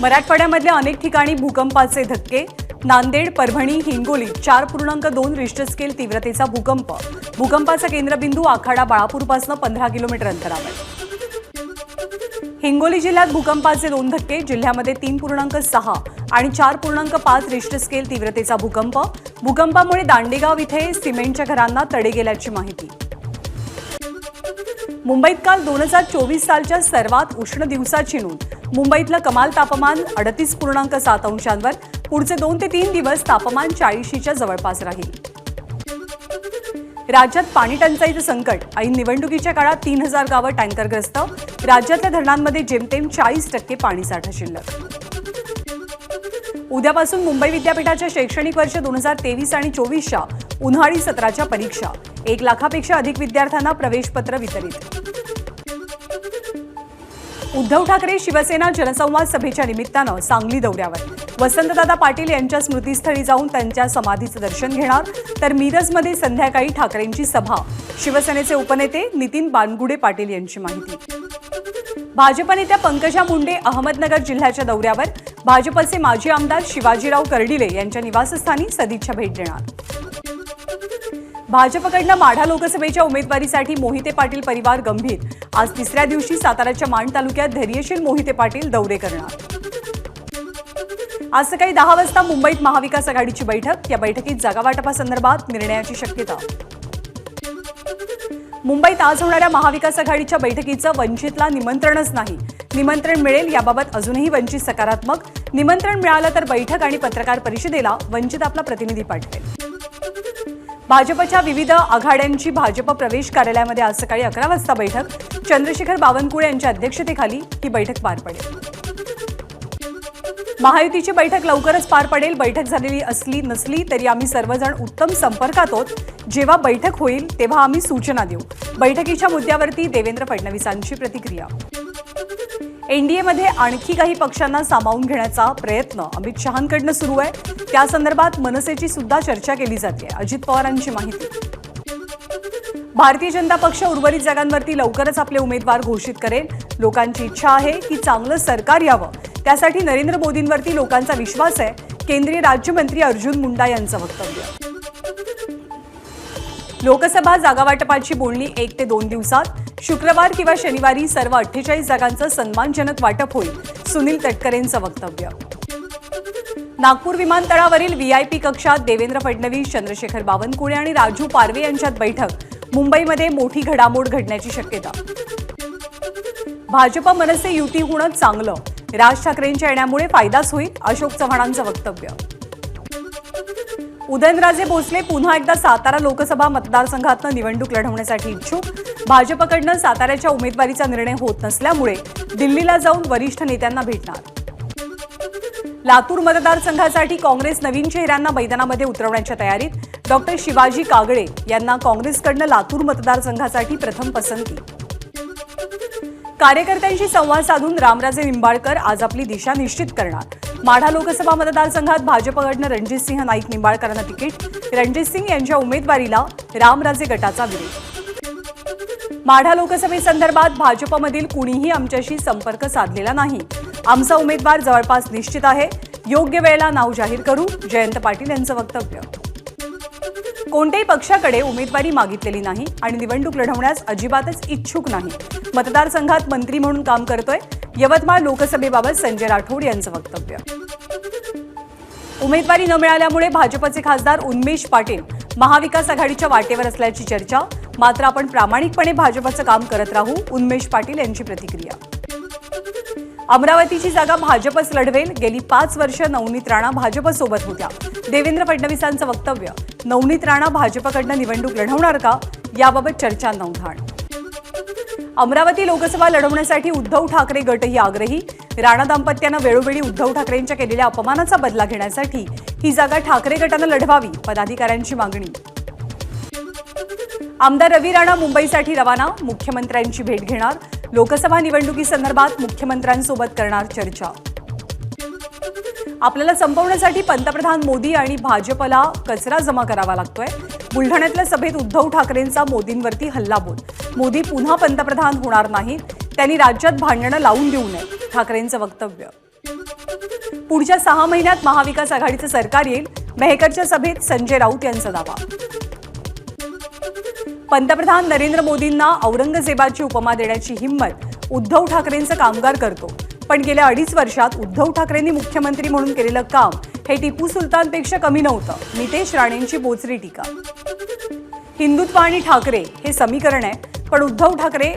मराठवाड्यामधल्या अनेक ठिकाणी भूकंपाचे धक्के नांदेड परभणी हिंगोली चार पूर्णांक दोन रिश्टर स्केल तीव्रतेचा भूकंप. भूकंपाचा केंद्रबिंदू आखाडा बाळापूरपासून पंधरा किलोमीटर अंतरावर. हिंगोली जिल्ह्यात भूकंपाचे दोन धक्के जिल्ह्यामध्ये तीन पूर्णांक सहा आणि चार पूर्णांक पाच रिश्टर स्केल तीव्रतेचा भूकंप. भूकंपामुळे दांडेगाव इथे सिमेंटच्या घरांना तडे गेल्याची माहिती. मुंबईत काल दोन हजार चोवीस सालच्या सर्वात उष्ण दिवसाची नोंद. मुंबईतलं कमाल तापमान अडतीस पूर्णांक सात अंशांवर. पुढचे दोन ते तीन दिवस तापमान चाळीशीच्या जवळपास राहील. राज्यात पाणी टंचाईचं संकट. ऐन निवडणुकीच्या काळात तीन हजार गावं टँकरग्रस्त. राज्यातल्या धरणांमध्ये जेमतेम चाळीस टक्के पाणीसाठा शिल्लक. उद्यापासून मुंबई विद्यापीठाच्या शैक्षणिक वर्ष दोन हजार तेवीस आणि चोवीसच्या उन्हाळी सत्राच्या परीक्षा. एक लाखापेक्षा अधिक विद्यार्थ्यांना प्रवेशपत्र वितरित. उद्धव ठाकरे शिवसेना जनसंवाद सभेच्या निमित्तानं सांगली दौऱ्यावर. वसंतदादा पाटील यांच्या स्मृतीस्थळी जाऊन त्यांच्या समाधीचं दर्शन घेणार तर मिरजमध्ये संध्याकाळी ठाकरेंची सभा. शिवसेनेचे उपनेते नितीन बानगुडे पाटील यांची माहिती. भाजप नेत्या पंकजा मुंडे अहमदनगर जिल्ह्याच्या दौऱ्यावर. भाजपचे माजी आमदार शिवाजीराव कर्डिले यांच्या निवासस्थानी सदिच्छा भेट देणार. भाजपकडनं माढा लोकसभेच्या उमेदवारीसाठी मोहिते पाटील परिवार गंभीर. आज तिसऱ्या दिवशी साताऱ्याच्या माण तालुक्यात धैर्यशील मोहिते पाटील दौरे करणार. आज सकाळी दहा वाजता मुंबईत महाविकास आघाडीची बैठक. या बैठकीत जागावाटपासंदर्भात निर्णयाची शक्यता. मुंबईत आज होणाऱ्या महाविकास आघाडीच्या बैठकीचं वंचितला निमंत्रणच नाही. निमंत्रण मिळेल याबाबत अजूनही वंचित सकारात्मक. निमंत्रण मिळालं तर बैठक आणि पत्रकार परिषदेला वंचित आपला प्रतिनिधी पाठवेल. भाजपच्या विविध आघाड्यांची भाजप प्रवेश कार्यालयामध्ये आज सकाळी अकरा वाजता बैठक. चंद्रशेखर बावनकुळे यांच्या अध्यक्षतेखाली ही बैठक पार पडेल. महायुतीची बैठक लवकरच पार पडेल. बैठक झालेली असली नसली तरी आम्ही सर्वजण उत्तम संपर्कात आहोत. जेव्हा बैठक होईल तेव्हा आम्ही सूचना देऊ. बैठकीच्या मुद्द्यावरती देवेंद्र फडणवीसांची प्रतिक्रिया. एनडीएमध्ये आणखी काही पक्षांना सामावून घेण्याचा प्रयत्न अमित शहांकडनं सुरू आहे. त्या संदर्भात मनसेची सुद्धा चर्चा केली जाते. अजित पवारांची माहिती. भारतीय जनता पक्ष उर्वरित जागांवरती लवकरच आपले उमेदवार घोषित करेल. लोकांची इच्छा आहे की चांगलं सरकार यावं. त्यासाठी नरेंद्र मोदींवरती लोकांचा विश्वास आहे. केंद्रीय राज्यमंत्री अर्जुन मुंडा यांचं वक्तव्य. लोकसभा जागावाटपाची बोलणी एक ते दोन दिवसात. शुक्रवार किंवा शनिवारी सर्व अठ्ठेचाळीस जागांचं सन्मानजनक वाटप होईल सुनील तटकरेंचं वक्तव्य. नागपूर विमानतळावरील व्हीआयपी कक्षात देवेंद्र फडणवीस चंद्रशेखर बावनकुळे आणि राजू पारवे यांच्यात बैठक मुंबईमध्ये मोठी घडामोड घडण्याची शक्यता. भाजप मनसे युती होणं चांगलं राज ठाकरेंच्या येण्यामुळे फायदाच होईल अशोक चव्हाणांचं वक्तव्य. उदयनराजे भोसले पुन्हा एकदा सातारा लोकसभा मतदारसंघातनं निवडणूक लढवण्यासाठी इच्छुक. भाजपकडनं साताऱ्याच्या उमेदवारीचा निर्णय होत नसल्यामुळे दिल्लीला जाऊन वरिष्ठ नेत्यांना भेटणार. लातूर मतदारसंघासाठी काँग्रेस नवीन चेहऱ्यांना मैदानामध्ये उतरवण्याच्या तयारीत डॉक्टर शिवाजी कागडे यांना काँग्रेसकडनं लातूर मतदारसंघासाठी प्रथम पसंती. कार्यकर्त्यांशी संवाद साधून रामराजे निंबाळकर आज आपली दिशा निश्चित करणार. माढा लोकसभा मतदारसंघात भाजपकडनं रणजितसिंह नाईक निंबाळकरांना तिकीट. रणजित सिंह यांच्या उमेदवारीला रामराजे गटाचा विरोध. माढा लोकसभेसंदर्भात भाजपमधील कुणीही आमच्याशी संपर्क साधलेला नाही. आमचा उमेदवार जवळपास निश्चित आहे. योग्य वेळेला नाव जाहीर करू जयंत पाटील यांचं वक्तव्य. कोणत्याही पक्षाकडे उमेदवारी मागितलेली नाही आणि निवडणूक लढवण्यास अजिबातच इच्छुक नाही. मतदारसंघात मंत्री म्हणून काम करतोय यवतमाळ लोकसभेबाबत संजय राठोड यांचं वक्तव्य. उमेदवारी न मिळाल्यामुळे भाजपचे खासदार उन्मेश पाटील महाविकास आघाडीच्या वाटेवर असल्याची चर्चा. मात्र आपण प्रामाणिकपणे भाजपचं काम करत राहू उन्मेश पाटील यांची प्रतिक्रिया. अमरावतीची जागा भाजपच लढवेल गेली पाच वर्ष नवनीत राणा भाजपसोबत होत्या. देवेंद्र फडणवीसांचं वक्तव्य नवनीत राणा भाजपकडनं निवडणूक लढवणार का? याबाबत चर्चा नवधाण अमरावती लोकसभा लढवण्यासाठी उद्धव ठाकरे गटही आग्रही. राणा दाम्पत्यानं वेळोवेळी उद्धव ठाकरेंच्या केलेल्या अपमानाचा बदला घेण्यासाठी ही जागा ठाकरे गटानं लढवावी पदाधिकाऱ्यांची मागणी. आमदार रवी राणा मुंबईसाठी रवाना मुख्यमंत्र्यांची भेट घेणार. लोकसभा निवडणुकीसंदर्भात मुख्यमंत्र्यांसोबत करणार चर्चा. आपल्याला संपवण्यासाठी पंतप्रधान मोदी आणि भाजपला कचरा जमा करावा लागतोय. बुलढाण्यातल्या सभेत उद्धव ठाकरेंचा मोदींवरती हल्लाबोल. मोदी पुन्हा पंतप्रधान होणार नाहीत. त्यांनी राज्यात भांडणं लावून देऊ नये ठाकरेंचं वक्तव्य. पुढच्या सहा महिन्यात महाविकास आघाडीचं सरकार येईल. मेहकरच्या सभेत संजय राऊत यांचा दावा. पंतप्रधान नरेंद्र मोदींना औरंगजेबाची उपमा देण्याची हिंमत उद्धव ठाकरेंचं कामगार करतो. पण गेल्या अडीच वर्षात उद्धव ठाकरेंनी मुख्यमंत्री म्हणून केलेलं काम हे टिपू सुलतानपेक्षा कमी नव्हतं. नितेश राणेंची बोचरी टीका. हिंदुत्व आणि ठाकरे हे समीकरण आहे पण उद्धव ठाकरे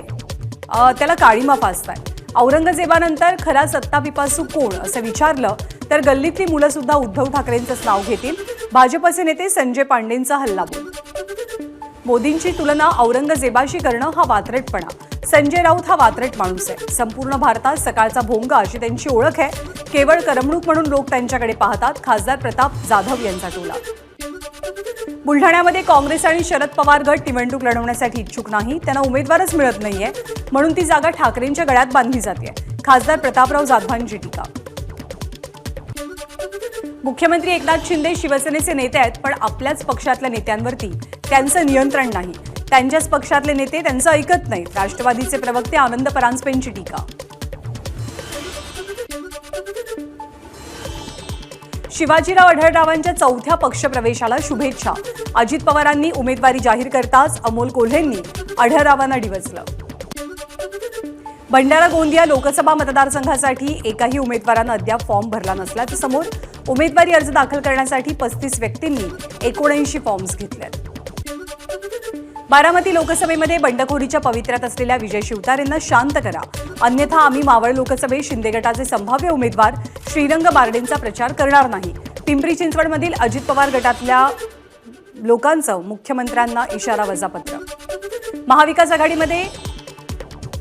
त्याला काळीमा फासताय. औरंगजेबानंतर खरा सत्ता पिपासू कोण असं विचारलं तर गल्लीतली मुलं सुद्धा उद्धव ठाकरेंचंच नाव घेतील. भाजपचे नेते संजय पांडेंचा हल्लाबोल मोदींची तुलना औरंगजेबाशी करणं हा वात्रटपणा. संजय राऊत हा वात्रट माणूस आहे. संपूर्ण भारतात सकाळचा भोंगा अशी त्यांची ओळख आहे. केवळ करमणूक म्हणून लोक त्यांच्याकडे पाहतात. खासदार प्रताप जाधव यांचा टोला. बुलढाण्यामध्ये काँग्रेस आणि शरद पवार गट निवडणूक लढवण्यासाठी इच्छुक नाही. त्यांना उमेदवारच मिळत नाहीये. म्हणून ती जागा ठाकरेंच्या गळ्यात बांधली जाते खासदार प्रतापराव जाधवांची टीका. मुख्यमंत्री एकनाथ शिंदे शिवसेनेचे नेते आहेत पण आपल्याच पक्षातल्या नेत्यांवरती त्यांचं नियंत्रण नाही. त्यांच्याच पक्षातले नेते त्यांचं ऐकत नाहीत. राष्ट्रवादीचे प्रवक्ते आनंद परांजपेंची टीका. शिवाजीराव आढळरावांच्या चौथ्या पक्षप्रवेशाला शुभेच्छा. अजित पवारांनी उमेदवारी जाहीर करताच अमोल कोल्हेंनी आढळरावांना डिवचलं. भंडारा गोंदिया लोकसभा मतदारसंघासाठी एकाही उमेदवारानं अद्याप फॉर्म भरला नसल्याचं समोर उमेदवारी अर्ज दाखल करण्यासाठी पस्तीस व्यक्तींनी एकोणऐंशी फॉर्म्स घेतलेत. बारामती लोकसभेमध्ये बंडखोरीच्या पवित्र्यात असलेल्या विजय शिवतारेंना शांत करा. अन्यथा आम्ही मावळ लोकसभेत शिंदे गटाचे संभाव्य उमेदवार श्रीरंग बारडेंचा प्रचार करणार नाही. पिंपरी चिंचवडमधील अजित पवार गटातल्या लोकांचं मुख्यमंत्र्यांना इशारा वजापत्र. महाविकास आघाडीमध्ये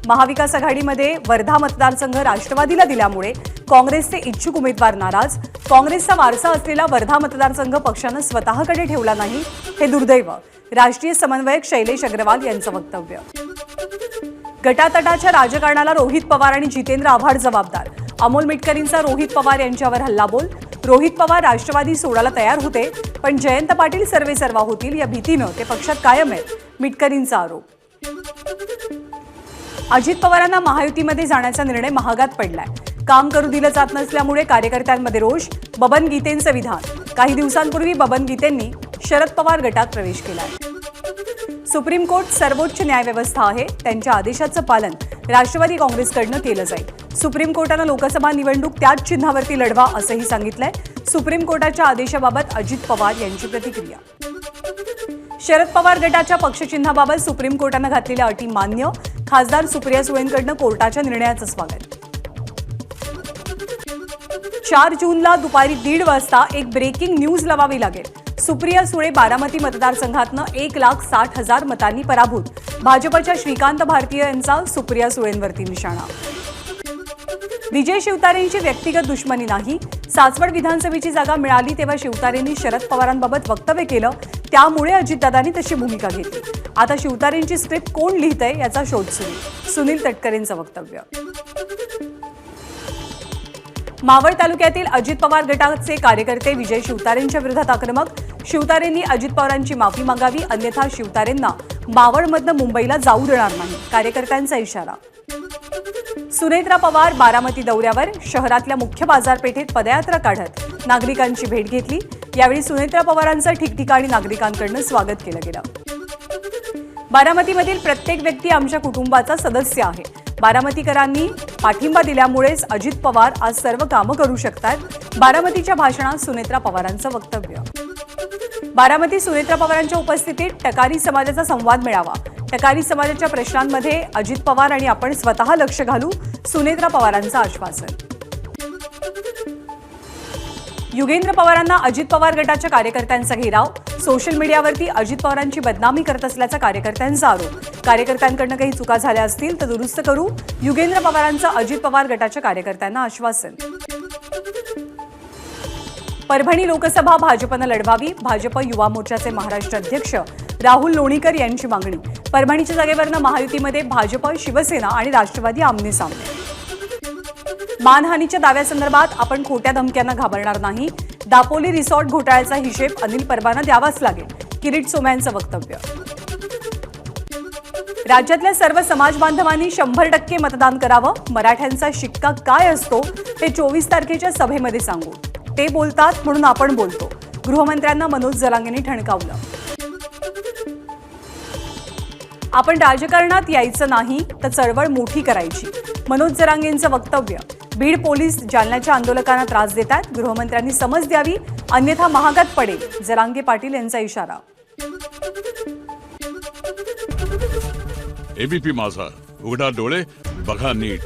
महाविकास आघाडीमध्ये वर्धा मतदारसंघ राष्ट्रवादीला दिल्यामुळे काँग्रेसचे इच्छुक उमेदवार नाराज काँग्रेसचा वारसा असलेला वर्धा मतदारसंघ पक्षानं स्वतःकडे ठेवला नाही हे दुर्दैव. राष्ट्रीय समन्वयक शैलेश अग्रवाल यांचं वक्तव्य. गटातटाच्या राजकारणाला रोहित पवार आणि जितेंद्र आव्हाड जबाबदार. अमोल मिटकरींचा रोहित पवार यांच्यावर हल्लाबोल. रोहित पवार राष्ट्रवादी सोडायला तयार होते पण जयंत पाटील सर्वेसर्वा होतील या भीतीनं ते पक्षात कायम आहेत मिटकरींचा आरोप. अजित पवारांना महायुतीमध्ये जाण्याचा निर्णय महागात पडलाय. काम करू दिलं जात नसल्यामुळे कार्यकर्त्यांमध्ये रोष बबन गीतेंचं विधान. काही दिवसांपूर्वी बबन गीतेंनी शरद पवार गटात प्रवेश केला. सुप्रीम कोर्ट सर्वोच्च न्यायव्यवस्था आहे त्यांच्या आदेशाचं पालन राष्ट्रवादी काँग्रेसकडनं केलं जाईल. सुप्रीम कोर्टानं लोकसभा निवडणूक त्याच चिन्हावरती लढवा असंही सांगितलंय. सुप्रीम कोर्टाच्या आदेशाबाबत अजित पवार यांची प्रतिक्रिया. शरद पवार गटाच्या पक्षचिन्हाबाबत सुप्रीम कोर्टानं घातलेल्या अटी मान्य. खासदार सुप्रिया सुळेंकडनं कोर्टाच्या निर्णयाचं स्वागत. चार जूनला दुपारी दीड वाजता एक ब्रेकिंग न्यूज लावावी लागेल. सुप्रिया सुळे बारामती मतदारसंघातनं एक लाख साठ हजार मतांनी पराभूत. भाजपच्या श्रीकांत भारतीय यांचा सुप्रिया सुळेंवरती निशाणा. विजय शिवतारेंची व्यक्तिगत दुश्मनी नाही. सासवड विधानसभेची जागा मिळाली तेव्हा शिवतारेंनी शरद पवारांबाबत वक्तव्य केलं. त्यामुळे अजितदादांनी तशी भूमिका घेतली. आता शिवतारेंची स्क्रिप्ट कोण लिहितंय याचा शोध सुरू. सुनील तटकरेंचं वक्तव्य. मावळ तालुक्यातील अजित पवार गटाचे कार्यकर्ते विजय शिवतारेंच्या विरोधात आक्रमक. शिवतारेंनी अजित पवारांची माफी मागावी अन्यथा शिवतारेंना मावळमधनं मुंबईला जाऊ देणार नाही कार्यकर्त्यांचा इशारा. सुनेत्रा पवार बारामती दौऱ्यावर शहरातल्या मुख्य बाजारपेठेत पदयात्रा काढत नागरिकांची भेट घेतली. यावेळी सुनेत्रा पवारांचं ठिकठिकाणी नागरिकांकडनं स्वागत केलं गेलं. बारामतीमधील प्रत्येक व्यक्ती आमच्या कुटुंबाचा सदस्य आहे. बारामतीकरांनी पाठिंबा दिल्यामुळेच अजित पवार आज सर्व कामं करू शकतात बारामतीच्या भाषणात सुनेत्रा पवारांचं वक्तव्य. बारामती सुनेत्रा पवारांच्या उपस्थितीत टकारी समाजाचा संवाद मिळावा. टकारी समाजाच्या प्रश्नांमध्ये अजित पवार आणि आपण स्वतः लक्ष घालू सुनेत्रा पवारांचं आश्वासन. युगेंद्र पवारांना अजित पवार गटाच्या कार्यकर्त्यांचा घेराव. सोशल मीडियावरती अजित पवारांची बदनामी करत असल्याचा कार्यकर्त्यांचा आरोप. कार्यकर्त्यांकडनं काही चुका झाल्या असतील तर दुरुस्त करू. युगेंद्र पवारांचं अजित पवार गटाच्या कार्यकर्त्यांना आश्वासन. परभणी लोकसभा भाजपनं लढवावी. भाजप युवा मोर्चाचे महाराष्ट्र अध्यक्ष राहुल लोणीकर यांची मागणी. परभणीच्या जागेवरनं महायुतीमध्ये भाजप शिवसेना आणि राष्ट्रवादी आमने सामने मानहानीच्या दाव्यासंदर्भात आपण खोट्या धमक्यांना घाबरणार नाही. दापोली रिसॉर्ट घोटाळ्याचा हिशेब अनिल परबांना द्यावाच लागेल. किरीट सोम्यांचं वक्तव्य. राज्यातल्या सर्व समाज बांधवांनी शंभर टक्के मतदान करावं. मराठ्यांचा शिक्का काय असतो ते चोवीस तारखेच्या सभेमध्ये सांगू. ते बोलतात म्हणून आपण बोलतो. गृहमंत्र्यांना मनोज जरांगेंनी ठणकावलं. आपण राजकारणात यायचं नाही तर चळवळ मोठी करायची. मनोज जरांगेंचं वक्तव्य. बीड पोलीस जालन्याच्या आंदोलकांना त्रास देतात. गृहमंत्र्यांनी समज द्यावी अन्यथा महागात पडेल. जरांगे पाटील यांचा इशारा. एबीपी माझा. उघडा डोळे बघा नीट.